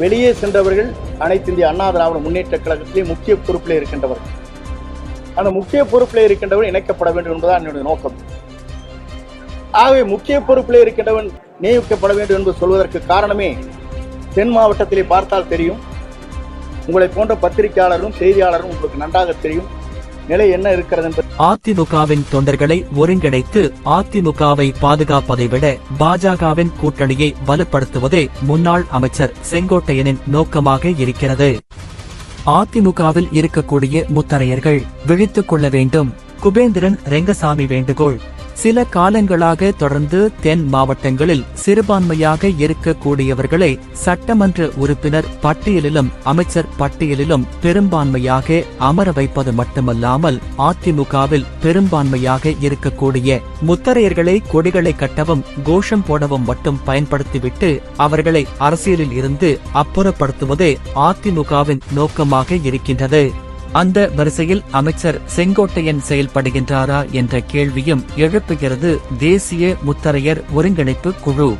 வெளியே சென்றவர்கள் அனைத்து இந்திய அண்ணா திராவிட முன்னேற்ற கழகத்திலே முக்கிய பொறுப்பில் இருக்கின்றவர்கள். அந்த முக்கிய பொறுப்பில் இருக்கின்றவன் இணைக்கப்பட வேண்டும் என்பதுதான் என்னுடைய நோக்கம். ஆகவே முக்கிய பொறுப்பில் இருக்கின்றவன் நியமிக்கப்பட வேண்டும் என்று சொல்வதற்கு காரணமே தென் மாவட்டத்திலே பார்த்தால் தெரியும். உங்களை போன்ற பத்திரிகையாளரும் செய்தியாளரும் உங்களுக்கு நன்றாக தெரியும். நிலை என்ன இருக்கிறது என்பது அதிமுகவின் தொண்டர்களை ஒருங்கிணைத்து அதிமுகவை பாதுகாப்பதை விட பாஜகவின் கூட்டணியை வலுப்படுத்துவதே முன்னாள் அமைச்சர் செங்கோட்டையனின் நோக்கமாக இருக்கிறது. அதிமுகவில் இருக்கக்கூடிய முத்தரையர்கள் விழித்துக் கொள்ள வேண்டும். குபேந்திரன் ரெங்கசாமி வேண்டுகோள். சில காலங்களாக தொடர்ந்து தென் மாவட்டங்களில் சிறுபான்மையாக இருக்கக்கூடியவர்களை சட்டமன்ற உறுப்பினர் பட்டியலிலும் அமைச்சர் பட்டியலிலும் பெரும்பான்மையாக அமர வைப்பது மட்டுமல்லாமல் அதிமுகவில் பெரும்பான்மையாக இருக்கக்கூடிய முத்தரையர்களை கொடிகளை கட்டவும் கோஷம் போடவும் மட்டும் பயன்படுத்திவிட்டு அவர்களை அரசியலில் இருந்து அப்புறப்படுத்துவதே அதிமுகவின் நோக்கமாக இருக்கின்றது. அந்த வரிசையில் அமைச்சர் செங்கோட்டையன் செயல்படுகின்றாரா என்ற கேள்வியும் எழுப்புகிறது தேசிய முத்தரையர் ஒருங்கிணைப்பு குழு.